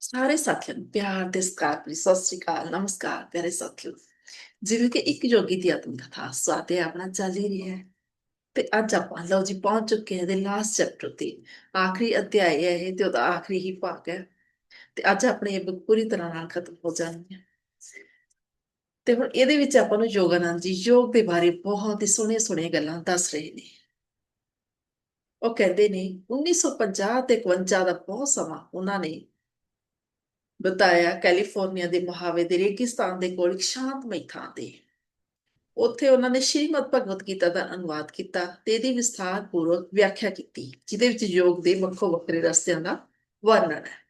ਸਾਰੇ ਸਾਥੀਆਂ ਨੂੰ ਪਿਆਰ ਤੇ ਸਤਿਕਾਰ ਭਰੀ ਸਤਿ ਸ੍ਰੀ ਅਕਾਲ, ਨਮਸਕਾਰ ਪਿਆਰੇ ਸਾਥੀਓ। ਜਿਵੇਂ ਕਿ ਇੱਕ ਯੋਗੀ ਦੀ ਆਤਮ ਕਥਾ ਸਵਾਤੇ ਆਪਣਾ ਚੱਲ ਹੀ ਰਿਹਾ ਹੈ। ਤੇ ਅੱਜ ਆਪਾਂ ਲਓ ਜੀ ਪਹੁੰਚ ਚੁੱਕੇ ਹਾਂ ਦੇ ਲਾਸਟ ਚੈਪਟਰ ਤੇ। ਆਖਰੀ ਅਧਿਆਇ ਹੈ ਇਹ ਤੇ ਉਹਦਾ ਆਖਰੀ ਹੀ ਭਾਗ ਹੈ। ਤੇ ਅੱਜ ਆਪਣੇ ਇਹ book ਪੂਰੀ ਤਰ੍ਹਾਂ ਨਾਲ ਖਤਮ ਹੋ ਜਾਣੀ ਹੈ। ਤੇ ਹੁਣ ਇਹਦੇ ਵਿੱਚ ਆਪਾਂ ਨੂੰ ਯੋਗਾਨੰਦ ਜੀ ਯੋਗ ਦੇ ਬਾਰੇ ਬਹੁਤ ਹੀ ਸੋਹਣੀਆਂ ਸੋਹਣੀਆਂ ਗੱਲਾਂ ਦੱਸ ਰਹੇ ਨੇ। ਉਹ ਕਹਿੰਦੇ ਨੇ 1950 ਤੇ 51 ਦਾ ਬਹੁਤ ਸਮਾਂ ਉਹਨਾਂ ਨੇ ਬਤਾਇਆ ਕੈਲੀਫੋਰਨੀਆ ਦੇ ਮਹਾਵੇ ਦੇ ਰੇਗਿਸਤਾਨ ਦੇ ਕੋਲ ਇੱਕ ਸ਼ਾਂਤਮਈ ਥਾਂ ਤੇ। ਉੱਥੇ ਉਹਨਾਂ ਨੇ ਸ਼੍ਰੀਮਦ ਭਗਵਤ ਗੀਤਾ ਦਾ ਅਨੁਵਾਦ ਕੀਤਾ ਤੇ ਇਹਦੀ ਵਿਸਥਾਰ ਪੂਰਵਕ ਵਿਆਖਿਆ ਕੀਤੀ, ਜਿਹਦੇ ਵਿੱਚ ਯੋਗ ਦੇ ਵੱਖੋ ਵੱਖਰੇ ਰਸਤਿਆਂ ਦਾ ਵਰਣਨ ਹੈ।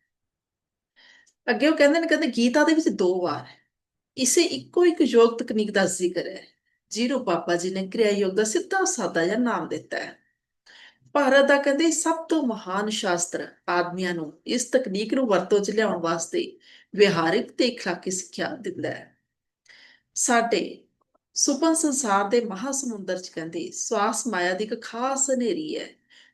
ਅੱਗੇ ਉਹ ਕਹਿੰਦੇ ਨੇ, ਕਹਿੰਦੇ ਗੀਤਾ ਦੇ ਵਿੱਚ ਦੋ ਵਾਰ ਇਸੇ ਇੱਕੋ ਇੱਕ ਯੋਗ ਤਕਨੀਕ ਦਾ ਜ਼ਿਕਰ ਹੈ, ਜਿਹਨੂੰ ਬਾਬਾ ਜੀ ਨੇ ਕਿਰਿਆ ਯੋਗ ਦਾ ਸਿੱਧਾ ਸਾਦਾ ਜਿਹਾ ਨਾਮ ਦਿੱਤਾ ਹੈ। ਭਾਰਤ ਦਾ ਕਹਿੰਦੇ ਸਭ ਤੋਂ ਮਹਾਨ ਸ਼ਾਸਤਰ ਆਦਮੀਆਂ ਨੂੰ ਇਸ ਤਕਨੀਕ ਨੂੰ ਵਰਤੋਂ 'ਚ ਲਿਆਉਣ ਵਾਸਤੇ ਵਿਹਾਰਿਕ ਤੇ اخلاقی ਸਿੱਖਿਆ ਦਿੰਦਾ ਹੈ ਸਾਡੇ ਸੁਪਨ ਸੰਸਾਰ ਦੇ ਮਹਾਸਮੁੰਦਰ 'ਚ ਕਹਿੰਦੇ ਸਵਾਸ ਮਾਇਆ ਦੀ ਇੱਕ ਖਾਸ ਹਨੇਰੀ ਹੈ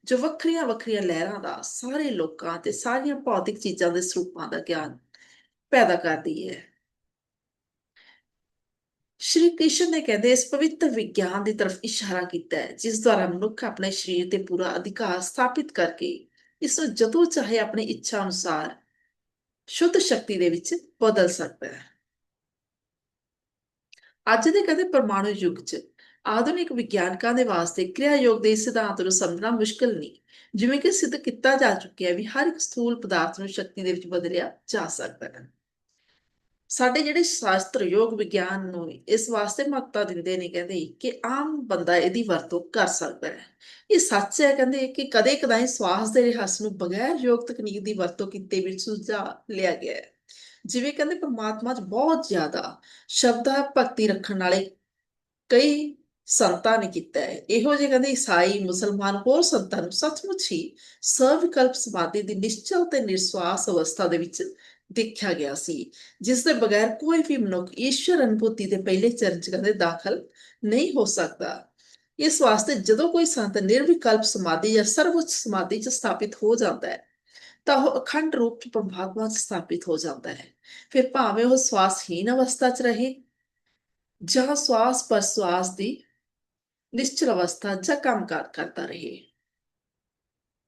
ਜੋ ਵੱਖਰੀਆਂ ਵੱਖਰੀਆਂ ਲਹਿਰਾਂ ਦਾ ਸਾਰੇ ਲੋਕਾਂ ਤੇ ਸਾਰੀਆਂ ਭੌਤਿਕ ਚੀਜ਼ਾਂ ਦੇ ਸਰੂਪਾਂ ਦਾ ਗਿਆਨ ਪੈਦਾ ਕਰਦੀ ਹੈ ਸ਼੍ਰੀ ਕ੍ਰਿਸ਼ਨ ਨੇ ਕਹਿੰਦੇ ਇਸ ਪਵਿੱਤਰ ਵਿਗਿਆਨ ਦੀ ਤਰਫ ਇਸ਼ਾਰਾ ਕੀਤਾ ਹੈ, ਜਿਸ ਦੁਆਰਾ ਮਨੁੱਖ ਆਪਣੇ ਸਰੀਰ ਤੇ ਪੂਰਾ ਅਧਿਕਾਰ ਸਥਾਪਿਤ ਕਰਕੇ ਇਸ ਨੂੰ ਜਦੋਂ ਚਾਹੇ ਆਪਣੀ ਇੱਛਾ ਅਨੁਸਾਰ ਸ਼ੁੱਧ ਸ਼ਕਤੀ ਦੇ ਵਿੱਚ ਬਦਲ ਸਕਦਾ ਹੈ। ਅੱਜ ਦੇ ਕਹਿੰਦੇ ਪਰਮਾਣੂ ਯੁੱਗ 'ਚ ਆਧੁਨਿਕ ਵਿਗਿਆਨਕਾਂ ਦੇ ਵਾਸਤੇ ਕਿਰਿਆ ਯੋਗ ਦੇ ਸਿਧਾਂਤ ਨੂੰ ਸਮਝਣਾ ਮੁਸ਼ਕਲ ਨਹੀਂ, ਜਿਵੇਂ ਕਿ ਸਿੱਧ ਕੀਤਾ ਜਾ ਚੁੱਕਿਆ ਵੀ ਹਰ ਇੱਕ ਸਥੂਲ ਪਦਾਰਥ ਨੂੰ ਸ਼ਕਤੀ ਦੇ ਵਿੱਚ ਬਦਲਿਆ ਜਾ ਸਕਦਾ ਹੈ। ਸਾਡੇ ਜਿਹੜੇ ਸ਼ਾਸਤਰ ਯੋਗ ਵਿਗਿਆਨ ਨੂੰ ਇਸ ਵਾਸਤੇ ਮਹੱਤਤਾ ਦਿੰਦੇ ਨੇ, ਕਹਿੰਦੇ ਕਿ ਆਮ ਬੰਦਾ ਇਹਦੀ ਵਰਤੋਂ ਕਰ ਸਕਦਾ ਹੈ। ਇਹ ਸੱਚ ਹੈ, ਕਹਿੰਦੇ ਕਿ ਕਦੇ ਕਦਾਈ ਸਵਾਸ ਦੇ ਰਿਹੱਸ ਨੂੰ ਬਗੈਰ ਯੋਗ ਤਕਨੀਕ ਦੀ ਵਰਤੋਂ ਕੀਤੇ ਵੀ ਸੁਝਾ ਲਿਆ ਗਿਆ ਹੈ। ਜਿਵੇਂ ਕਹਿੰਦੇ, ਪਰਮਾਤਮਾ 'ਚ ਬਹੁਤ ਜ਼ਿਆਦਾ ਸ਼ਬਦਾ ਭਗਤੀ ਰੱਖਣ ਵਾਲੇ ਕਈ ਸੰਤਾਂ ਨੇ ਕੀਤਾ ਹੈ। ਇਹੋ ਜਿਹੇ ਕਹਿੰਦੇ ਈਸਾਈ, ਮੁਸਲਮਾਨ ਹੋਰ ਸੰਤਾਂ ਨੂੰ ਸੱਚਮੁੱਚ ਹੀ ਸਰਵਿਕਲਪ ਸਮਾਧੀ ਦੀ ਨਿਸ਼ਚਲ ਤੇ ਨਿਰਸਵਾਸ ਅਵਸਥਾ ਦੇ ਵਿੱਚ ਦੇਖਿਆ ਗਿਆ ਸੀ ਜਿਸ ਦੇ ਬਗੈਰ ਕੋਈ ਵੀ ਮਨੁੱਖ ਈਸ਼ਵਰ ਅਨੁਭੂਤੀ ਦੇ ਪਹਿਲੇ ਚਰਨ ਚ ਕਹਿੰਦੇ ਦਾਖਲ ਨਹੀਂ ਹੋ ਸਕਦਾ ਇਸ ਵਾਸਤੇ ਜਦੋਂ ਕੋਈ ਸੰਤ ਨਿਰਵਿਕਲਪ ਸਮਾਧੀ ਜਾਂ ਸਰਵਉੱਚ ਸਮਾਧੀ ਚ ਸਥਾਪਿਤ ਹੋ ਜਾਂਦਾ ਹੈ ਤਾਂ ਉਹ ਅਖੰਡ ਰੂਪ ਚ ਪਰਮਾਤਮਾ ਚ ਸਥਾਪਿਤ ਹੋ ਜਾਂਦਾ ਹੈ ਫਿਰ ਭਾਵੇਂ ਉਹ ਸਵਾਸਹੀਨ ਅਵਸਥਾ ਚ ਰਹੇ ਜਾਂ ਸਵਾਸ ਪਰ ਸਵਾਸ ਦੀ ਨਿਸ਼ਚਲ ਅਵਸਥਾ ਜਾਂ ਕੰਮਕਾਰ ਕਰਦਾ ਰਹੇ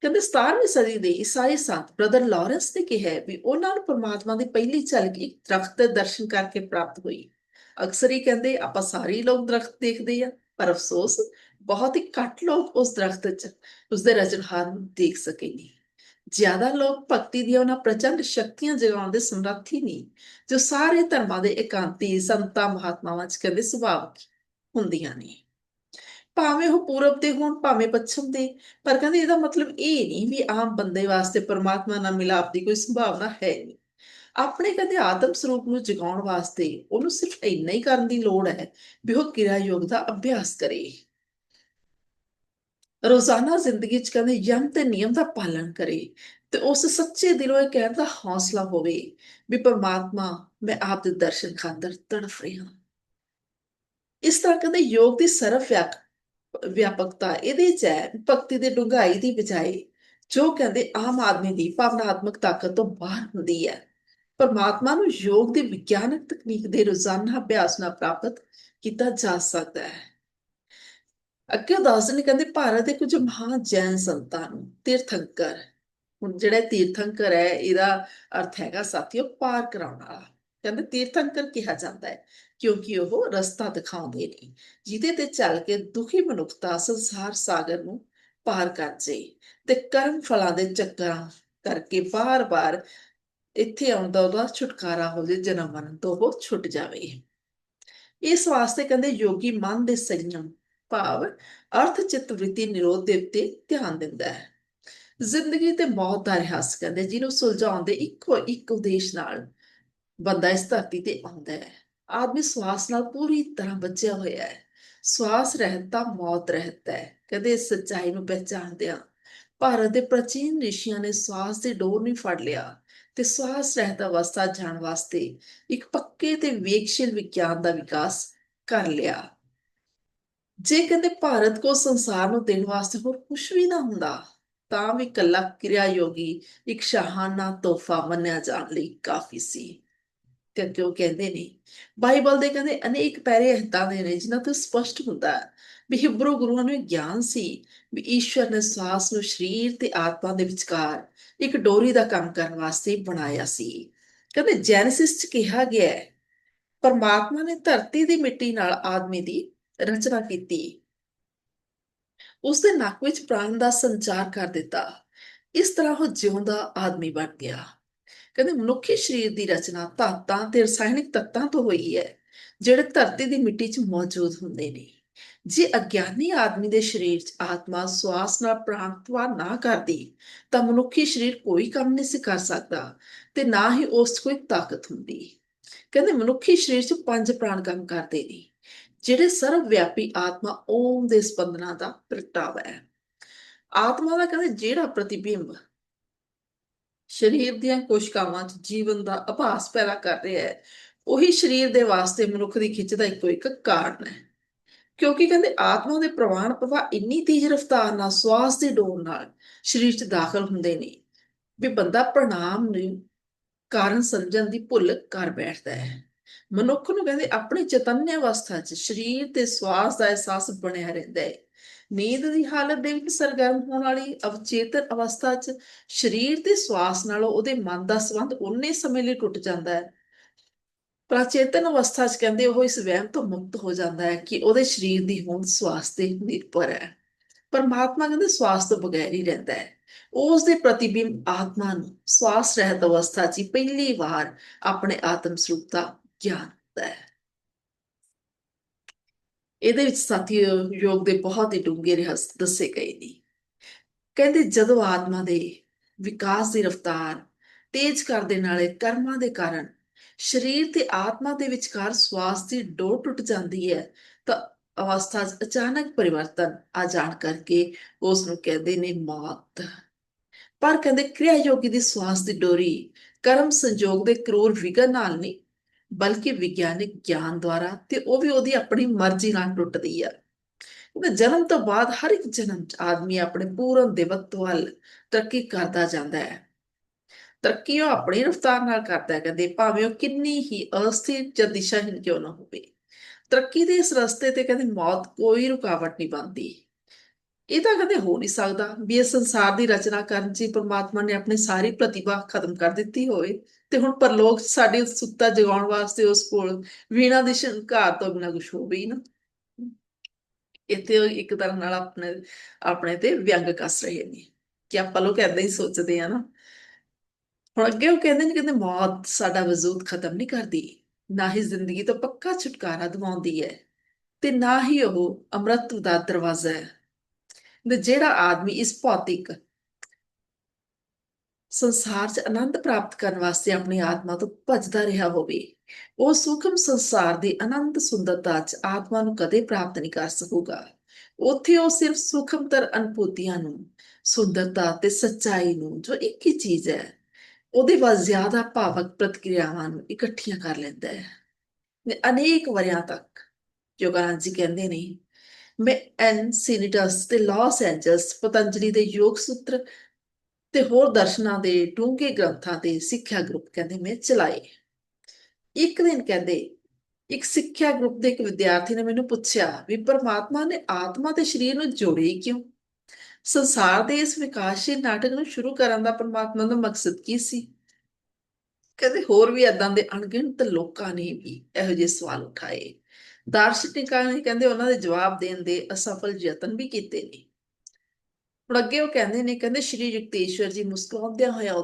ਕਹਿੰਦੇ 17ਵੀਂ ਸਦੀ ਦੇ ਈਸਾਈ ਸੰਤ ਬ੍ਰਦਰ ਲਾਰੈਂਸ ਨੇ ਕਿਹਾ ਵੀ ਉਹਨਾਂ ਨੂੰ ਪਰਮਾਤਮਾ ਦੀ ਪਹਿਲੀ ਝਲਕ ਇੱਕ ਦਰਖਤ ਦੇ ਦਰਸ਼ਨ ਕਰਕੇ ਪ੍ਰਾਪਤ ਹੋਈ। ਅਕਸਰ ਹੀ ਕਹਿੰਦੇ ਆਪਾਂ ਸਾਰੇ ਲੋਕ ਦਰਖਤ ਦੇਖਦੇ ਆ ਪਰ ਅਫਸੋਸ ਬਹੁਤ ਹੀ ਘੱਟ ਲੋਕ ਉਸ ਦਰਖਤ 'ਚ ਉਸ ਦੇ ਰਚਨਹਾਰ ਨੂੰ ਦੇਖ ਸਕੇ ਨਹੀਂ ਜ਼ਿਆਦਾ ਲੋਕ ਭਗਤੀ ਦੀਆਂ ਉਹਨਾਂ ਪ੍ਰਚੰਡ ਸ਼ਕਤੀਆਂ ਜਗਾਉਣ ਦੇ ਸਮਰੱਥੀ ਨਹੀਂ ਜੋ ਸਾਰੇ ਧਰਮਾਂ ਦੇ ਇਕਾਂਤੀ ਸੰਤਾਂ ਮਹਾਤਮਾਵਾਂ 'ਚ ਕਹਿੰਦੇ ਸੁਭਾਵਕ ਹੁੰਦੀਆਂ ਨੇ। ਭਾਵੇਂ ਉਹ ਪੂਰਬ ਦੇ ਹੋਣ, ਭਾਵੇਂ ਪੱਛਮ ਦੇ। ਪਰ ਕਹਿੰਦੇ ਇਹਦਾ ਮਤਲਬ ਇਹ ਨਹੀਂ ਵੀ ਆਮ ਬੰਦੇ ਵਾਸਤੇ ਪਰਮਾਤਮਾ ਨਾਲ ਮਿਲਾਪ ਦੀ ਕੋਈ ਸੰਭਾਵਨਾ ਹੈ ਨਹੀਂ। ਆਪਣੇ ਕਹਿੰਦੇ ਆਤਮ ਸਰੂਪ ਨੂੰ ਜਗਾਉਣ ਵਾਸਤੇ ਉਹਨੂੰ ਸਿਰਫ ਇੰਨਾ ਹੀ ਕਰਨ ਦੀ ਲੋੜ ਹੈ ਵੀ ਉਹ ਕਿਰਿਆ ਯੋਗ ਦਾ ਅਭਿਆਸ ਕਰੇ। ਰੋਜ਼ਾਨਾ ਜ਼ਿੰਦਗੀ 'ਚ ਕਹਿੰਦੇ ਯਮ ਤੇ ਨਿਯਮ ਦਾ ਪਾਲਣ ਕਰੇ ਤੇ ਉਸ ਸੱਚੇ ਦਿਲੋਂ ਇਹ ਕਹਿਣ ਦਾ ਹੌਸਲਾ ਹੋਵੇ ਵੀ ਪਰਮਾਤਮਾ, ਮੈਂ ਆਪ ਦੇ ਦਰਸ਼ਨ ਖਾਤਰ ਤੜਫ ਰਿਹਾ। ਇਸ ਤਰ੍ਹਾਂ ਕਹਿੰਦੇ ਯੋਗ ਦੀ ਸਰਵ ਵਿਆਪਕਤਾ ਇਹਦੇ ਚ ਹੈ, ਭਗਤੀ ਦੇ ਡੂੰਘਾਈ ਦੀ ਬਜਾਏ ਜੋ ਕਹਿੰਦੇ ਆਮ ਆਦਮੀ ਦੀ ਭਾਵਨਾਤਮਕ ਤਾਕਤ ਤੋਂ ਬਾਹਰ ਹੁੰਦੀ ਹੈ। ਪਰਮਾਤਮਾ ਨੂੰ ਯੋਗ ਦੀ ਵਿਗਿਆਨਕ ਤਕਨੀਕ ਦੇ ਰੋਜ਼ਾਨਾ ਅਭਿਆਸ ਨਾਲ ਪ੍ਰਾਪਤ ਕੀਤਾ ਜਾ ਸਕਦਾ ਹੈ। ਅੱਗੇ ਦੱਸਦੇ ਨੇ ਕਹਿੰਦੇ, ਭਾਰਤ ਦੇ ਕੁਝ ਮਹਾਨ ਜੈਨ ਸੰਤਾਂ ਨੂੰ ਤੀਰਥੰਕਰ, ਹੁਣ ਜਿਹੜਾ ਤੀਰਥੰਕਰ ਹੈ, ਇਹਦਾ ਅਰਥ ਹੈਗਾ ਸਾਥੀਓ ਪਾਰ ਕਰਾਉਣ ਵਾਲਾ। ਕਹਿੰਦੇ ਤੀਰਥੰਕਰ ਕਿਹਾ ਜਾਂਦਾ ਹੈ, ਕਿਉਂਕਿ ਉਹ ਰਸਤਾ ਦਿਖਾਉਂਦੇ ਨੇ, ਜਿਹਦੇ ਤੇ ਚੱਲ ਕੇ ਦੁਖੀ ਮਨੁੱਖਤਾ ਸੰਸਾਰ ਸਾਗਰ ਨੂੰ ਪਾਰ ਕਰ ਜੇ ਤੇ ਕਰਮ ਫਲਾਂ ਦੇ ਚੱਕਰਾਂ ਕਰਕੇ ਬਾਰ-ਬਾਰ ਇੱਥੇ ਆਉਂਦਾ ਉਹਦਾ ਛੁਟਕਾਰਾ ਹੋ ਜੇ, ਜਨਮ ਮਰਨ ਤੋਂ ਉਹ ਛੁੱਟ ਜਾਵੇ। ਇਸ ਵਾਸਤੇ ਕਹਿੰਦੇ ਯੋਗੀ ਮਨ ਦੇ ਸੰਯਮ ਭਾਵ ਅਰਥ ਚਿੱਤ ਵ੍ਰਿਤੀ ਨਿਰੋਧ ਦੇ ਉੱਤੇ ਧਿਆਨ ਦਿੰਦਾ ਹੈ। ਜ਼ਿੰਦਗੀ ਤੇ ਮੌਤ ਦਾ ਰਹੱਸ ਕਹਿੰਦੇ ਜਿਹਨੂੰ ਸੁਲਝਾਉਣ ਦੇ ਇੱਕੋ ਇੱਕ ਉਦੇਸ਼ ਨਾਲ ਬੰਦਾ ਇਸ ਧਰਤੀ ਤੇ ਆਉਂਦਾ ਹੈ। ਆਦਮੀ ਸਵਾਸ ਨਾਲ ਪੂਰੀ ਤਰ੍ਹਾਂ ਬਚਿਆ ਹੋਇਆ ਹੈ। ਸਵਾਸ ਰਹਿਤਾ ਮੌਤ ਰਹਿਤਾ ਹੈ। ਕਦੇ ਸੱਚਾਈ ਨੂੰ ਪਹਿਚਾਨਦੇ ਆ ਭਾਰਤ ਦੇ ਪ੍ਰਾਚੀਨ ਰਿਸ਼ੀਆਂ ਨੇ ਸਵਾਸ ਦੀ ਡੋਰ ਨਹੀਂ ਫੜ ਲਿਆ ਤੇ ਸਵਾਸ ਰਹਿਤ ਅਵਸਥਾ ਜਾਣ ਵਾਸਤੇ ਇੱਕ ਪੱਕੇ ਤੇ ਵੇਖਸ਼ੀਲ ਵਿਗਿਆਨ ਦਾ ਵਿਕਾਸ ਕਰ ਲਿਆ। ਜੇ ਕਹਿੰਦੇ ਭਾਰਤ ਕੋ ਸੰਸਾਰ ਨੂੰ ਦੇਣ ਵਾਸਤੇ ਹੋਰ ਕੁਝ ਵੀ ਨਾ ਹੁੰਦਾ, ਤਾਂ ਵੀ ਕੱਲਾ ਕਿਰਿਆ ਯੋਗੀ ਇੱਕ ਸ਼ਾਹਾਨਾ ਤੋਹਫਾ ਮੰਨਿਆ ਜਾਣ ਲਈ ਕਾਫੀ ਸੀ। ਤੇ ਅੱਗੇ ਉਹ ਕਹਿੰਦੇ ਨੇ। ਬਾਈਬਲ ਦੇ ਕਹਿੰਦੇ ਅਨੇਕ ਪੈਰੇ ਏਦਾਂ ਦੇ ਨੇ, ਜਿਨ੍ਹਾਂ ਤੋਂ ਸਪਸ਼ਟ ਹੁੰਦਾ ਵੀ ਹਿਬਰੂ ਗੁਰੂਆਂ ਨੂੰ ਗਿਆਨ ਸੀ ਵੀ ਈਸ਼ਵਰ ਨੇ ਸਵਾਸ ਨੂੰ ਸਰੀਰ ਤੇ ਆਤਮਾ ਦੇ ਵਿਚਕਾਰ ਇੱਕ ਡੋਰੀ ਦਾ ਕੰਮ ਕਰਨ ਵਾਸਤੇ ਬਣਾਇਆ ਸੀ। ਕਹਿੰਦੇ ਜੈਨਸਿਸ ਚ ਕਿਹਾ ਗਿਆ ਹੈ, ਪਰਮਾਤਮਾ ਨੇ ਧਰਤੀ ਦੀ ਮਿੱਟੀ ਨਾਲ ਆਦਮੀ ਦੀ ਰਚਨਾ ਕੀਤੀ। ਉਸ ਦੇ ਨੱਕ ਵਿੱਚ ਪ੍ਰਾਣ ਦਾ ਸੰਚਾਰ ਕਰ ਦਿੱਤਾ। ਇਸ ਤਰ੍ਹਾਂ ਉਹ ਜਿਉਂਦਾ ਆਦਮੀ ਬਣ ਗਿਆ। ਕਹਿੰਦੇ ਮਨੁੱਖੀ ਸਰੀਰ ਦੀ ਰਚਨਾ ਧਾਤਾਂ ਤੇ ਰਸਾਇਣਿਕ ਤੱਤਾਂ ਤੋਂ ਹੋਈ ਹੈ, ਜਿਹੜੇ ਧਰਤੀ ਦੀ ਮਿੱਟੀ 'ਚ ਮੌਜੂਦ ਹੁੰਦੇ ਨੇ। ਜੇ ਅਗਿਆਨੀ ਆਦਮੀ ਦੇ ਸਰੀਰ 'ਚ ਆਤਮਾ ਸਵਾਸ ਨਾਲ ਪ੍ਰਾਂਤਵਾ ਨਾ ਕਰਦੀ, ਤਾਂ ਮਨੁੱਖੀ ਸਰੀਰ ਕੋਈ ਕੰਮ ਨਹੀਂ ਸੀ ਕਰ ਸਕਦਾ ਤੇ ਨਾ ਹੀ ਉਸ 'ਚ ਕੋਈ ਤਾਕਤ ਹੁੰਦੀ। ਕਹਿੰਦੇ ਮਨੁੱਖੀ ਸਰੀਰ 'ਚ ਪੰਜ ਪ੍ਰਾਣ ਕੰਮ ਕਰਦੇ ਨੇ, ਜਿਹੜੇ ਸਰਵ ਵਿਆਪੀ ਆਤਮਾ ਓਮ ਦੇ ਸਪੰਦਨਾ ਦਾ ਪ੍ਰਗਟਾਵਾ ਹੈ। ਆਤਮਾ ਦਾ ਕਹਿੰਦੇ ਜਿਹੜਾ ਪ੍ਰਤੀਬਿੰਬ ਸਰੀਰ ਦੀਆਂ ਕੋਸ਼ਿਕਾਵਾਂ 'ਚ ਜੀਵਨ ਦਾ ਆਭਾਸ ਪੈਦਾ ਕਰ ਰਿਹਾ ਹੈ। ਉਹੀ ਸਰੀਰ ਦੇ ਵਾਸਤੇ ਮਨੁੱਖ ਦੀ ਖਿੱਚ ਦਾ ਇੱਕੋ ਇੱਕ ਕਾਰਨ ਹੈ। ਕਿਉਂਕਿ ਕਹਿੰਦੇ ਆਤਮਾ ਦੇ ਪ੍ਰਵਾਨ ਪ੍ਰਵਾਹ ਇੰਨੀ ਤੇਜ਼ ਰਫ਼ਤਾਰ ਨਾਲ, ਸਵਾਸ ਦੀ ਡੋਰ ਨਾਲ ਸਰੀਰ 'ਚ ਦਾਖਲ ਹੁੰਦੇ ਨੇ ਵੀ ਬੰਦਾ ਪ੍ਰਣਾਮ ਨੂੰ ਕਾਰਨ ਸਮਝਣ ਦੀ ਭੁੱਲ ਕਰ ਬੈਠਦਾ ਹੈ। ਮਨੁੱਖ ਨੂੰ ਕਹਿੰਦੇ ਆਪਣੀ ਚੇਤੰਨ ਅਵਸਥਾ 'ਚ ਸਰੀਰ ਤੇ ਸਵਾਸ ਦਾ ਅਹਿਸਾਸ ਬਣਿਆ ਰਹਿੰਦਾ ਹੈ। ਨੀਂਦ ਦੀ ਹਾਲਤ ਦੇ ਵਿੱਚ ਸਰਗਰਮ ਹੋਣ ਵਾਲੀ ਅਵਚੇਤਨ ਅਵਸਥਾ 'ਚ ਸਰੀਰ ਤੇ ਸਵਾਸ ਨਾਲੋਂ ਉਹਦੇ ਮਨ ਦਾ ਸੰਬੰਧ ਉਨੇ ਸਮੇਂ ਲਈ ਟੁੱਟ ਜਾਂਦਾ ਹੈ। ਪ੍ਰਾਚੇਤਨ ਅਵਸਥਾ 'ਚ ਕਹਿੰਦੇ ਉਹ ਇਸ ਵਹਿਮ ਤੋਂ ਮੁਕਤ ਹੋ ਜਾਂਦਾ ਹੈ ਕਿ ਉਹਦੇ ਸਰੀਰ ਦੀ ਹੋਂਦ ਸਵਾਸ ਤੇ ਨਿਰਭਰ ਹੈ। ਪਰਮਾਤਮਾ ਕਹਿੰਦੇ ਸਵਾਸ ਤੋਂ ਬਗੈਰ ਹੀ ਰਹਿੰਦਾ ਹੈ। ਉਸ ਦੇ ਪ੍ਰਤੀਬਿੰਬ ਆਤਮਾ ਨੂੰ ਸਵਾਸ ਰਹਿਤ ਅਵਸਥਾ 'ਚ ਹੀ ਪਹਿਲੀ ਵਾਰ ਆਪਣੇ ਆਤਮ ਸਰੂਪ ਦਾ ਗਿਆਨ ਹੁੰਦਾ ਹੈ। ਇਹਦੇ ਵਿੱਚ ਸਾਥੀਓ ਯੋਗ ਦੇ ਬਹੁਤ ਹੀ ਡੂੰਘੇ ਰਹੱਸ ਦੱਸੇ ਗਏ ਨੇ। ਕਹਿੰਦੇ ਜਦੋਂ ਆਤਮਾ ਦੇ ਵਿਕਾਸ ਦੀ ਰਫ਼ਤਾਰ ਤੇਜ਼ ਕਰ ਦੇਣ ਵਾਲੇ ਕਰਮਾਂ ਦੇ ਕਾਰਨ ਸਰੀਰ ਤੇ ਆਤਮਾ ਦੇ ਵਿਚਕਾਰ ਸਵਾਸ ਦੀ ਡੋਰ ਟੁੱਟ ਜਾਂਦੀ ਹੈ, ਤਾਂ ਅਵਸਥਾ 'ਚ ਅਚਾਨਕ ਪਰਿਵਰਤਨ ਆ ਜਾਣ ਕਰਕੇ ਉਸ ਨੂੰ ਕਹਿੰਦੇ ਨੇ ਮੌਤ। ਪਰ ਕਹਿੰਦੇ ਕਿਰਿਆ ਯੋਗੀ ਦੀ ਸਵਾਸ ਦੀ ਡੋਰੀ ਕਰਮ ਸੰਜੋਗ ਦੇ ਕਰੂਰ ਵਿਗਨ ਨਾਲ ਨਹੀਂ ਬਲਕਿ ਵਿਗਿਆਨਿਕ ਗਿਆਨ ਦੁਆਰਾ ਤੇ ਉਹ ਵੀ ਉਹਦੀ ਆਪਣੀ ਮਰਜ਼ੀ ਨਾਲ ਟੁੱਟਦੀ ਆ। ਉਹਦੇ ਜਨਮ ਤੋਂ ਬਾਅਦ ਹਰ ਇੱਕ ਜਨਮ ਚ ਆਦਮੀ ਆਪਣੇ ਪੂਰਨ ਦਿਵਤ ਵੱਲ ਤਰੱਕੀ ਕਰਦਾ ਜਾਂਦਾ ਹੈ। ਤਰੱਕੀ ਉਹ ਆਪਣੀ ਰਫ਼ਤਾਰ ਨਾਲ ਕਰਦਾ ਹੈ, ਕਹਿੰਦੇ ਭਾਵੇਂ ਉਹ ਕਿੰਨੀ ਹੀ ਅਸਥਿਰ ਜਾਂ ਦਿਸ਼ਾਹੀਨ ਕਿਉਂ ਨਾ ਹੋਵੇ। ਤਰੱਕੀ ਦੇ ਇਸ ਰਸਤੇ ਤੇ ਕਹਿੰਦੇ ਮੌਤ ਕੋਈ ਰੁਕਾਵਟ ਨਹੀਂ ਬਣਦੀ। ਇਹ ਤਾਂ ਕਦੇ ਹੋ ਨਹੀਂ ਸਕਦਾ ਵੀ ਇਹ ਸੰਸਾਰ ਦੀ ਰਚਨਾ ਕਰਨ 'ਚ ਹੀ ਪ੍ਰਮਾਤਮਾ ਨੇ ਆਪਣੀ ਸਾਰੀ ਪ੍ਰਤਿਭਾ ਖਤਮ ਕਰ ਦਿੱਤੀ ਹੋਵੇ। ਤੇ ਹੁਣ ਪਰਲੋਕ 'ਚ ਸਾਡੀ ਸੁੱਤਾ ਜਗਾਉਣ ਵਾਸਤੇ ਉਸ ਕੋਲ ਵੀਣਾ ਦੀ ਸ਼ੰਕਾਰ ਤੋਂ ਬਿਨਾਂ ਕੁਝ ਹੋਵੇ ਹੀ ਨਾ। ਇੱਥੇ ਇੱਕ ਤਰ੍ਹਾਂ ਨਾਲ ਆਪਣੇ ਆਪਣੇ ਤੇ ਵਿਅੰਗ ਕੱਸ ਰਹੇ ਨੇ। ਕਿ ਆਪਾਂ ਲੋਕ ਏਦਾਂ ਹੀ ਸੋਚਦੇ ਆ ਨਾ। ਹੁਣ ਅੱਗੇ ਉਹ ਕਹਿੰਦੇ ਨੇ ਕਹਿੰਦੇ ਮੌਤ ਸਾਡਾ ਵਜੂਦ ਖਤਮ ਨਹੀਂ ਕਰਦੀ। ਨਾ ਹੀ ਜ਼ਿੰਦਗੀ ਤੋਂ ਪੱਕਾ ਛੁਟਕਾਰਾ ਦਿਵਾਉਂਦੀ ਹੈ। ਤੇ ਨਾ ਹੀ ਉਹ ਅੰਮ੍ਰਿਤ ਦਾ ਦਰਵਾਜ਼ਾ ਹੈ। ਤੇ ਜਿਹੜਾ ਆਦਮੀ ਇਸ ਭੌਤਿਕ ਸੰਸਾਰ 'ਚ ਆਨੰਦ ਪ੍ਰਾਪਤ ਕਰਨ ਵਾਸਤੇ ਆਪਣੀ ਆਤਮਾ ਤੋਂ ਭੱਜਦਾ ਰਿਹਾ ਹੋਵੇ, ਉਹ ਸੂਖਮ ਸੰਸਾਰ ਦੀ ਅਨੰਤ ਸੁੰਦਰਤਾ 'ਚ ਆਤਮਾ ਨੂੰ ਕਦੇ ਪ੍ਰਾਪਤ ਨਹੀਂ ਕਰ ਸਕੂਗਾ। ਉੱਥੇ ਉਹ ਸਿਰਫ ਸੂਖਮਤਰ ਅਨੁਭੂਤੀਆਂ ਨੂੰ, ਸੁੰਦਰਤਾ ਤੇ ਸੱਚਾਈ ਨੂੰ, ਜੋ ਇੱਕ ਹੀ ਚੀਜ਼ ਹੈ, ਉਹਦੇ ਵੱਲ ਜ਼ਿਆਦਾ ਭਾਵਕ ਪ੍ਰਤੀਕਿਰਿਆਵਾਂ ਨੂੰ ਇਕੱਠੀਆਂ ਕਰ ਲੈਂਦਾ ਹੈ। ਅਨੇਕ ਵਰਿਆਂ ਤੱਕ ਯੋਗਾਨੰਦ ਜੀ ਕਹਿੰਦੇ ਨੇ ਮੈਂ ਐਨਸੀਨੀਟਸ ਤੇ ਲਾਸ ਐਂਜਲਸ ਪਤੰਜਲੀ ਦੇ ਯੋਗ ਸੂਤਰ ਤੇ ਹੋਰ ਦਰਸ਼ਨਾਂ ਦੇ ਡੂੰਘੇ ਗ੍ਰੰਥਾਂ ਤੇ ਸਿੱਖਿਆ ਗਰੁੱਪ ਕਹਿੰਦੇ ਮੈਂ ਚਲਾਏ। ਇੱਕ ਦਿਨ ਕਹਿੰਦੇ, ਇੱਕ ਸਿੱਖਿਆ ਗਰੁੱਪ ਦੇ ਇੱਕ ਵਿਦਿਆਰਥੀ ਨੇ ਮੈਨੂੰ ਪੁੱਛਿਆ ਵੀ ਪਰਮਾਤਮਾ ਨੇ ਆਤਮਾ ਤੇ ਸਰੀਰ ਨੂੰ ਜੋੜੇ ਕਿਉਂ? ਸੰਸਾਰ ਦੇ ਇਸ ਵਿਕਾਸਸ਼ੀਲ ਨਾਟਕ ਨੂੰ ਸ਼ੁਰੂ ਕਰਨ ਦਾ ਪਰਮਾਤਮਾ ਦਾ ਮਕਸਦ ਕੀ ਸੀ? ਕਦੇ ਹੋਰ ਵੀ ਏਦਾਂ ਦੇ ਅਣਗਿਣਤ ਲੋਕਾਂ ਨੇ ਵੀ ਇਹੋ ਜਿਹੇ ਸਵਾਲ ਉਠਾਏ। ਦਾਰਸ਼ਨਿਕਾਂ ਨੇ ਕਹਿੰਦੇ, ਉਹਨਾਂ ਦੇ ਜਵਾਬ ਦੇਣ ਦੇ ਅਸਫਲ ਯਤਨ ਵੀ ਕੀਤੇ ਨੇ। ਹੁਣ ਅੱਗੇ ਉਹ ਕਹਿੰਦੇ ਨੇ, ਕਹਿੰਦੇ ਸ਼੍ਰੀ ਯੁਕਤੇਸ਼ਵਰ ਜੀ ਮੁਸਕਰਾਉਂਦਿਆਂ ਹੋਇਆ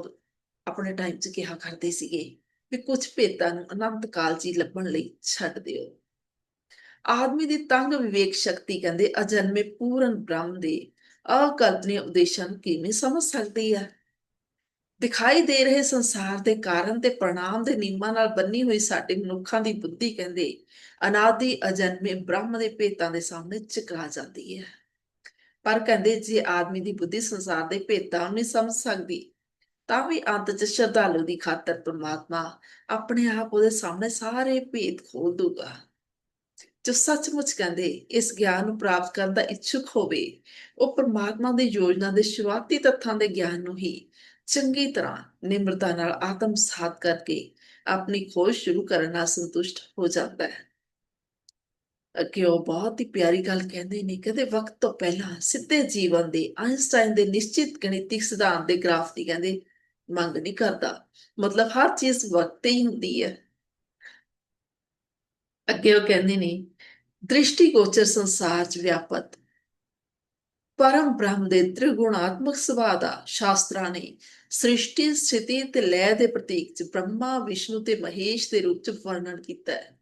ਆਪਣੇ ਟਾਈਮ 'ਚ ਕਿਹਾ ਕਰਦੇ ਸੀਗੇ ਵੀ ਕੁਝ ਭੇਤਾਂ ਨੂੰ ਅਨੰਤ ਕਾਲ 'ਚ ਲੱਭਣ ਲਈ ਛੱਡ ਦਿਓ। ਆਦਮੀ ਦੀ ਤੰਗ ਵਿਵੇਕ ਸ਼ਕਤੀ ਕਹਿੰਦੇ, ਅਜਨਮੇ ਪੂਰਨ ਬ੍ਰਹਮ ਦੇ ਅਕਲਪਨੀ ਉਦੇਸ਼ਾਂ ਨੂੰ ਕਿਵੇਂ ਸਮਝ ਸਕਦੀ ਹੈ ਦਿਖਾਈ ਦੇ ਰਹੇ ਸੰਸਾਰ ਦੇ ਕਾਰਨ ਤੇ ਪ੍ਰਣਾਮ ਦੇ ਨਿਯਮਾਂ ਨਾਲ ਬੰਨੀ ਹੋਈ ਸਾਡੇ ਮਨੁੱਖਾਂ ਦੀ ਬੁੱਧੀ ਕਹਿੰਦੇ, ਅਨਾਦਿ ਅਜਨਮੇ ਬ੍ਰਹਮ ਦੇ ਭੇਤਾਂ ਦੇ ਸਾਹਮਣੇ ਝੁਕਾ ਜਾਂਦੀ ਹੈ। ਪਰ ਕਹਿੰਦੇ, ਜੇ ਆਦਮੀ ਦੀ ਬੁੱਧੀ ਸੰਸਾਰ ਦੇ ਭੇਤਾਂ ਨੂੰ ਨਹੀਂ ਸਮਝ ਸਕਦੀ, ਤਾਂ ਵੀ ਅੰਤ 'ਚ ਸ਼ਰਧਾਲੂ ਦੀ ਖਾਤਰ ਪ੍ਰਮਾਤਮਾ ਆਪਣੇ ਆਪ ਉਹਦੇ ਸਾਹਮਣੇ ਸਾਰੇ ਭੇਦ ਖੋਲ ਦੂਗਾ ਜੋ ਸੱਚਮੁੱਚ ਕਹਿੰਦੇ, ਇਸ ਗਿਆਨ ਨੂੰ ਪ੍ਰਾਪਤ ਕਰਨ ਦਾ ਇੱਛੁਕ ਹੋਵੇ, ਉਹ ਪ੍ਰਮਾਤਮਾ ਦੀ ਯੋਜਨਾ ਦੇ ਸ਼ੁਰੂਆਤੀ ਤੱਥਾਂ ਦੇ ਗਿਆਨ ਨੂੰ ਹੀ ਚੰਗੀ ਤਰ੍ਹਾਂ ਨਿਮਰਤਾ ਨਾਲ ਆਤਮ ਆਤਮਸਾਤ ਕਰਕੇ ਆਪਣੀ ਖੋਜ ਸ਼ੁਰੂ ਕਰਨ ਨਾਲ ਸੰਤੁਸ਼ਟ ਹੋ ਜਾਂਦਾ ਹੈ। ਅੱਗੇ ਉਹ ਬਹੁਤ ਹੀ ਪਿਆਰੀ ਗੱਲ ਕਹਿੰਦੇ ਨੇ, ਕਹਿੰਦੇ ਵਕਤ ਤੋਂ ਪਹਿਲਾਂ ਸਿੱਧੇ ਜੀਵਨ ਦੇ ਆਇਨਸਟਾਈਨ ਦੇ ਨਿਸ਼ਚਿਤ ਗਣਿਤਿਕ ਸਿਧਾਂਤ ਦੇ ਗ੍ਰਾਫ ਦੀ ਕਹਿੰਦੇ ਮੰਗ ਨਹੀਂ ਕਰਦਾ। ਮਤਲਬ ਹਰ ਚੀਜ਼ ਵਕਤ ਤੇ ਹੀ ਹੁੰਦੀ ਹੈ। ਅੱਗੇ ਉਹ ਕਹਿੰਦੇ ਨੇ, ਦ੍ਰਿਸ਼ਟੀਗੋਚਰ ਸੰਸਾਰ 'ਚ ਵਿਆਪਤ ਪਰਮ ਬ੍ਰਹਮ ਦੇ ਤ੍ਰਿਗੁਣਾਤਮਕ ਸੁਭਾਅ ਦਾ ਸ਼ਾਸਤਰਾਂ ਨੇ ਸ੍ਰਿਸ਼ਟੀ ਸਥਿਤੀ ਤੇ ਲੈ ਦੇ ਪ੍ਰਤੀਕ 'ਚ ਬ੍ਰਹਮਾ, ਵਿਸ਼ਨੂੰ ਤੇ ਮਹੇਸ਼ ਦੇ ਰੂਪ 'ਚ ਵਰਣਨ ਕੀਤਾ ਹੈ।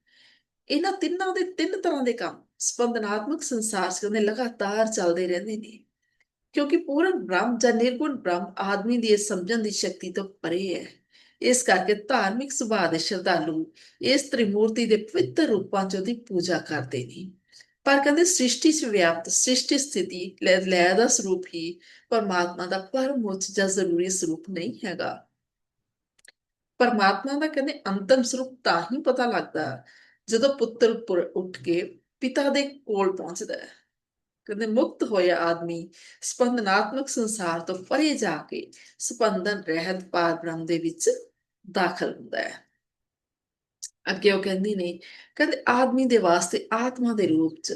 ਇਹਨਾਂ ਤਿੰਨਾਂ ਦੇ ਤਿੰਨ ਤਰ੍ਹਾਂ ਦੇ ਕੰਮ ਸਪੰਦਨਾਤਮਕ ਸੰਸਾਰ 'ਚ ਕਹਿੰਦੇ ਲਗਾਤਾਰ ਚੱਲਦੇ ਰਹਿੰਦੇ ਨੇ, ਕਿਉਂਕਿ ਪੂਰਨ ਬ੍ਰਹਮ ਜਾਂ ਨਿਰਗੁਣ ਬ੍ਰਹਮ ਆਦਮੀ ਦੀ ਇਹ ਸਮਝਣ ਦੀ ਸ਼ਕਤੀ ਤੋਂ ਪਰੇ ਹੈ। ਇਸ ਕਰਕੇ ਧਾਰਮਿਕ ਸੁਭਾਅ ਦੇ ਸ਼ਰਧਾਲੂ ਇਸ ਤ੍ਰਿਮੂਰਤੀ ਦੇ ਪਵਿੱਤਰ ਰੂਪਾਂ 'ਚ ਉਹਦੀ ਪੂਜਾ ਕਰਦੇ ਨੇ। ਪਰ ਕਹਿੰਦੇ ਸ੍ਰਿਸ਼ਟੀ 'ਚ ਵਿਆਪਤ, ਸ੍ਰਿਸ਼ਟੀ ਸਥਿਤੀ ਲੈ ਲੈ ਦਾ ਸਰੂਪ ਹੀ ਪਰਮਾਤਮਾ ਦਾ ਪਰਮ ਉੱਚ ਜਾਂ ਜ਼ਰੂਰੀ ਸਰੂਪ ਨਹੀਂ ਹੈਗਾ। ਪਰਮਾਤਮਾ ਦਾ ਕਹਿੰਦੇ ਅੰਤਮ ਸਰੂਪ ਤਾਂ ਹੀ ਪਤਾ ਲੱਗਦਾ ਜਦੋਂ ਪੁੱਤਰ ਉੱਠ ਕੇ ਪਿਤਾ ਦੇ ਕੋਲ ਪਹੁੰਚਦਾ ਹੈ। ਕਹਿੰਦੇ ਮੁਕਤ ਹੋਇਆ ਆਦਮੀ ਸਪੰਦਨਾਤਮਕ ਸੰਸਾਰ ਤੋਂ ਪਰੇ ਜਾ ਕੇ ਸਪੰਦਨ ਰਹਿਤ ਪਾਰ ਬ੍ਰਹਮ ਦੇ ਵਿੱਚ ਦਾਖਲ ਹੁੰਦਾ ਹੈ। ਅੱਗੇ ਉਹ ਕਹਿੰਦੀ ਨੇ ਕਹਿੰਦੇ ਆਦਮੀ ਦੇ ਵਾਸਤੇ ਆਤਮਾ ਦੇ ਰੂਪ 'ਚ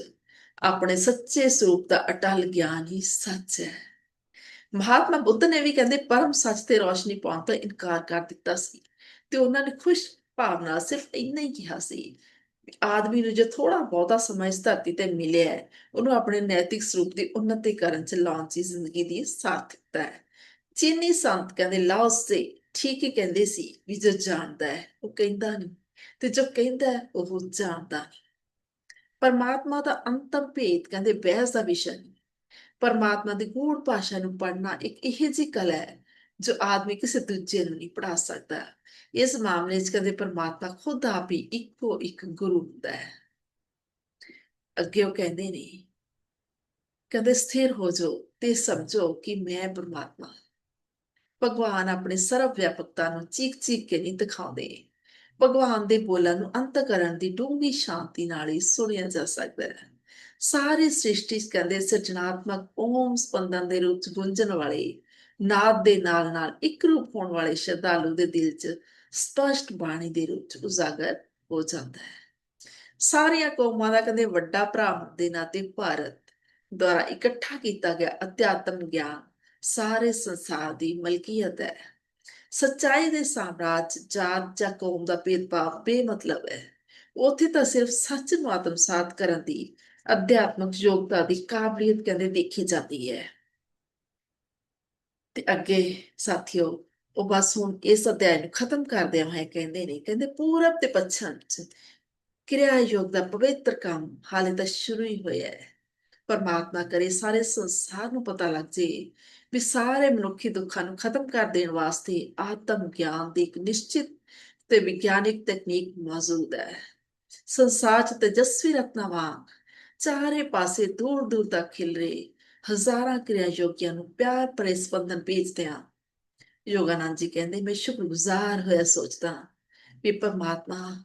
ਆਪਣੇ ਸੱਚੇ ਸਰੂਪ ਦਾ ਅਟਲ ਗਿਆਨ ਹੀ ਸੱਚ ਹੈ। ਮਹਾਤਮਾ ਬੁੱਧ ਨੇ ਵੀ ਕਹਿੰਦੇ ਪਰਮ ਸੱਚ ਤੇ ਰੋਸ਼ਨੀ ਪਾਉਣ ਤੋਂ ਇਨਕਾਰ ਕਰ ਦਿੱਤਾ ਸੀ ਤੇ ਉਹਨਾਂ ਨੇ ਖੁਸ਼ ਭਾਵਨਾ ਸਿਰਫ ਇੰਨਾ ਹੀ ਕਿਹਾ ਸੀ ਆਦਮੀ ਨੂੰ ਜੇ ਥੋੜਾ ਬਹੁਤਾ ਸਮਾਂ ਇਸ ਧਰਤੀ ਤੇ ਮਿਲਿਆ ਹੈ, ਉਹਨੂੰ ਆਪਣੇ ਨੈਤਿਕ ਸਰੂਪ ਦੀ ਉન્નਤੀ ਕਰਨ ਚ ਲਾਉਣ ਦੀ ਜ਼ਿੰਦਗੀ ਦੀ ਸਾਰਥਕਤਾ ਹੈ। ਚੀਨੀ ਸੰਤ ਕਹਿੰਦੇ ਲਾਓਸ ਸੇ ਠੀਕ ਹੀ ਕਹਿੰਦੇ ਸੀ ਵੀ ਜੋ ਜਾਣਦਾ ਹੈ, ਉਹ ਕਹਿੰਦਾ ਨਹੀਂ। ਤੇ ਜੋ ਕਹਿੰਦਾ ਹੈ, ਉਹ ਜਾਣਦਾ ਪਰਮਾਤਮਾ ਦਾ ਅੰਤਮ ਭੇਦ ਕਹਿੰਦੇ ਬਹਿਸ ਦਾ ਵਿਸ਼ਾ ਨਹੀਂ। ਪਰਮਾਤਮਾ ਦੀ ਗੂੜ ਭਾਸ਼ਾ ਨੂੰ ਪੜ੍ਹਨਾ ਇੱਕ ਇਹੋ ਜਿਹੀ ਕਲਾ ਹੈ, ਜੋ ਆਦਮੀ ਕਿਸੇ ਦੂਜੇ ਨੂੰ ਨਹੀਂ ਪੜ੍ਹਾ ਸਕਦਾ। ਇਸ ਮਾਮਲੇ 'ਚ ਕਹਿੰਦੇ ਪਰਮਾਤਮਾ ਖੁਦ ਆਪ ਹੀ ਇੱਕੋ ਇੱਕ ਗੁਰੂ ਹੁੰਦਾ ਹੈ। ਅੱਗੇ ਉਹ ਕਹਿੰਦੇ ਨੇ, ਕਹਿੰਦੇ ਸਥਿਰ ਹੋ ਜਾਓ ਤੇ ਸਮਝੋ ਕਿ ਮੈਂ ਪਰਮਾਤਮਾ ਭਗਵਾਨ ਆਪਣੇ ਸਰਵ ਵਿਆਪਕਤਾ ਨੂੰ ਚੀਕ ਚੀਕ ਕੇ ਨਹੀਂ ਦਿਖਾਉਂਦੇ। ਭਗਵਾਨ ਦੇ ਬੋਲਾਂ ਨੂੰ ਅੰਤ ਕਰਨ ਦੀ ਡੂੰਘੀ ਸ਼ਾਂਤੀ ਨਾਲ ਹੀ ਸੁਣਿਆ ਜਾ ਸਕਦਾ ਹੈ। ਸਾਰੇ ਸ੍ਰਿਸ਼ਟੀ ਕਹਿੰਦੇ ਸਿਰਜਣਾਤਮਕ ਓਮ ਸਪੰਦਨ ਦੇ ਰੂਪ ਚ ਗੁੰਜਣ ਵਾਲੇ, ਨਾਦ ਦੇ ਨਾਲ ਨਾਲ ਇੱਕ ਰੂਪ ਹੋਣ ਵਾਲੇ ਸ਼ਰਧਾਲੂ ਦੇ ਦਿਲ 'ਚ ਸਪਸ਼ਟ ਬਾਣੀ ਦੇ ਰੂਪ 'ਚ ਉਜਾਗਰ ਹੋ ਜਾਂਦਾ ਹੈ। ਸਾਰੀਆਂ ਕੌਮਾਂ ਦਾ ਕਹਿੰਦੇ ਵੱਡਾ ਭਰਾ ਦੇ ਨਾਤੇ ਭਾਰਤ ਦੁਆਰਾ ਇਕੱਠਾ ਕੀਤਾ ਗਿਆ ਅਧਿਆਤਮ ਗਿਆਨ ਸਾਰੇ ਸੰਸਾਰ ਦੀ ਮਲਕੀਅਤ ਹੈ। ਸੱਚਾਈ ਦੇ ਸਾਮਰਾਜ ਜਾਤ ਜਾਂ ਕੌਮ ਦਾ ਭੇਦਭਾਵ ਬੇਮਤਲਬ ਹੈ। ਉੱਥੇ ਤਾਂ ਸਿਰਫ ਸੱਚ ਨੂੰ ਆਤਮਸਾਤ ਕਰਨ ਦੀ, ਅਧਿਆਤਮਕ ਯੋਗਤਾ ਦੀ ਕਾਬਲੀਅਤ ਕਹਿੰਦੇ ਦੇਖੀ ਜਾਂਦੀ ਹੈ। ਤੇ ਅੱਗੇ ਸਾਥੀਓ, ਉਹ ਬਸ ਹੁਣ ਇਸ ਅਧਿਆਇ ਨੂੰ ਖਤਮ ਕਰਦੇ ਹੋਏ ਕਹਿੰਦੇ ਨੇ, ਕਹਿੰਦੇ ਪੂਰਬ ਤੇ ਪੱਛਮ ਚ ਕਿਰਿਆ ਯੋਗ ਦਾ ਪਵਿੱਤਰ ਕੰਮ ਹਾਲੇ ਤਾਂ ਸ਼ੁਰੂ ਹੀ ਹੋਇਆ ਹੈ। ਪਰਮਾਤਮਾ ਕਰੇ ਸਾਰੇ ਸੰਸਾਰ ਨੂੰ ਪਤਾ ਲੱਗ ਜੇ ਵੀ ਸਾਰੇ ਮਨੁੱਖੀ ਦੁੱਖਾਂ ਨੂੰ ਖਤਮ ਕਰ ਦੇਣ ਵਾਸਤੇ ਆਤਮ ਗਿਆਨ ਦੀ ਇੱਕ ਨਿਸ਼ਚਿਤ ਤੇ ਵਿਗਿਆਨਿਕ ਤਕਨੀਕ ਮੌਜੂਦ ਹੈ। ਸੰਸਾਰ ਚ ਤੇਜਸਵੀ ਰਤਨਾਵਾਂ ਚਾਰੇ ਪਾਸੇ ਦੂਰ ਦੂਰ ਤੱਕ ਖਿਲ ਰਹੇ ਹਜ਼ਾਰਾਂ ਕਿਰਿਆ ਯੋਗੀਆਂ ਨੂੰ ਪਿਆਰ ਭਰੇ ਸਪੰਦਨ ਭੇਜਦੇ ਆ ਯੋਗਾਨੰਦ ਜੀ ਕਹਿੰਦੇ, ਮੈਂ ਸ਼ੁਕਰਗੁਜ਼ਾਰ ਹੋਇਆ ਸੋਚਦਾ ਵੀ ਪਰਮਾਤਮਾ,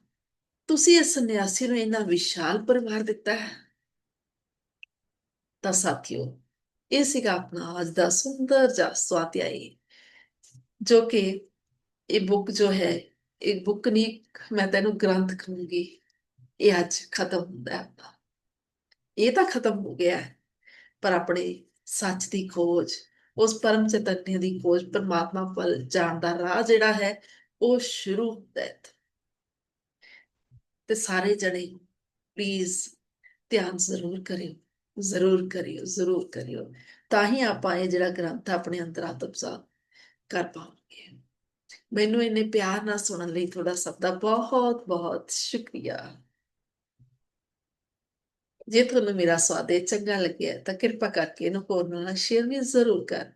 ਤੁਸੀਂ ਇਸ ਸੰਨਿਆਸੀ ਨੂੰ ਇੰਨਾ ਵਿਸ਼ਾਲ ਪਰਿਵਾਰ ਦਿੱਤਾ ਹੈ। ਤਾਂ ਸਾਥੀਓ ਇਹ ਸੀਗਾ ਆਪਣਾ ਅੱਜ ਦਾ ਸੁੰਦਰ ਜਿਹਾ ਸਵਾਧਿਆਈ ਜੋ ਕਿ ਇਹ ਬੁੱਕ ਜੋ ਹੈ ਇਹ ਬੁੱਕ ਨਹੀਂ ਮੈਂ ਤੈਨੂੰ ਗ੍ਰੰਥ ਕਹੂੰਗੀ ਇਹ ਅੱਜ ਖਤਮ ਹੁੰਦਾ ਹੈ ਆਪਣਾ ਇਹ ਤਾਂ ਖਤਮ ਹੋ ਗਿਆ ਹੈ ਪਰ ਆਪਣੇ ਸੱਚ ਦੀ ਖੋਜ ਉਸ ਪਰਮ ਚੇਤਨ ਦੀ ਖੋਜ ਪਰਮਾਤਮਾ ਵੱਲ ਜਾਣ ਦਾ ਰਾਹ ਜਿਹੜਾ ਹੈ ਉਹ ਸ਼ੁਰੂ ਹੁੰਦਾ ਹੈ ਤੇ ਸਾਰੇ ਜਣੇ ਪਲੀਜ਼ ਧਿਆਨ ਜ਼ਰੂਰ ਕਰਿਓ ਜ਼ਰੂਰ ਕਰਿਓ ਜ਼ਰੂਰ ਕਰਿਓ। ਤਾਂ ਹੀ ਆਪਾਂ ਇਹ ਜਿਹੜਾ ਗ੍ਰੰਥ ਆਪਣੇ ਅੰਦਰ ਆਤਮਸਾਤ ਕਰ ਪਾਵਾਂਗੇ। ਮੈਨੂੰ ਇਹਨੇ ਪਿਆਰ ਨਾਲ ਸੁਣਨ ਲਈ ਤੁਹਾਡਾ ਸਭ ਦਾ ਬਹੁਤ ਬਹੁਤ ਸ਼ੁਕਰੀਆ। ਜੇ ਤੁਹਾਨੂੰ ਮੇਰਾ ਸਵਾਦ ਚੰਗਾ ਲੱਗਿਆ ਤਾਂ ਕਿਰਪਾ ਕਰਕੇ ਇਹਨੂੰ ਹੋਰ ਨਾਲ ਸ਼ੇਅਰ ਵੀ ਜ਼ਰੂਰ ਕਰ।